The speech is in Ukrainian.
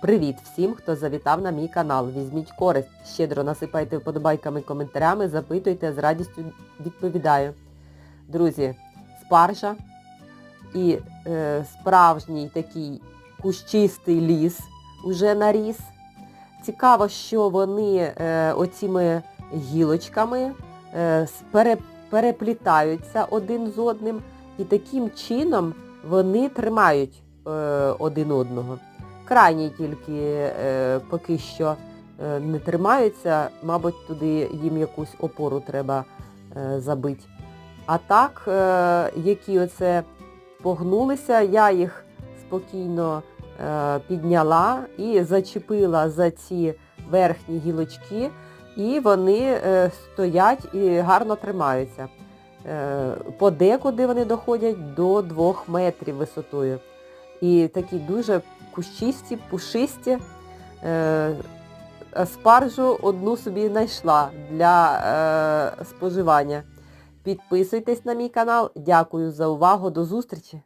Привіт всім, хто завітав на мій канал. Візьміть користь, щедро насипайте вподобайками, коментарями, запитуйте, з радістю відповідаю. Друзі, спаржа і е, справжній такий кущистий ліс уже наріс. Цікаво, що вони е, оціми гілочками е, пере, переплітаються один з одним і таким чином вони тримають е, один одного. Крайні тільки е, поки що е, не тримаються, мабуть, туди їм якусь опору треба е, забити. А так, які оце погнулися, я їх спокійно підняла і зачепила за ці верхні гілочки, і вони стоять і гарно тримаються. Подекуди вони доходять до 2 метрів висотою. І такі дуже кущисті, пушисті. Е, спаржу одну собі знайшла для е, споживання. Підписуйтесь на мій канал. Дякую за увагу. До зустрічі!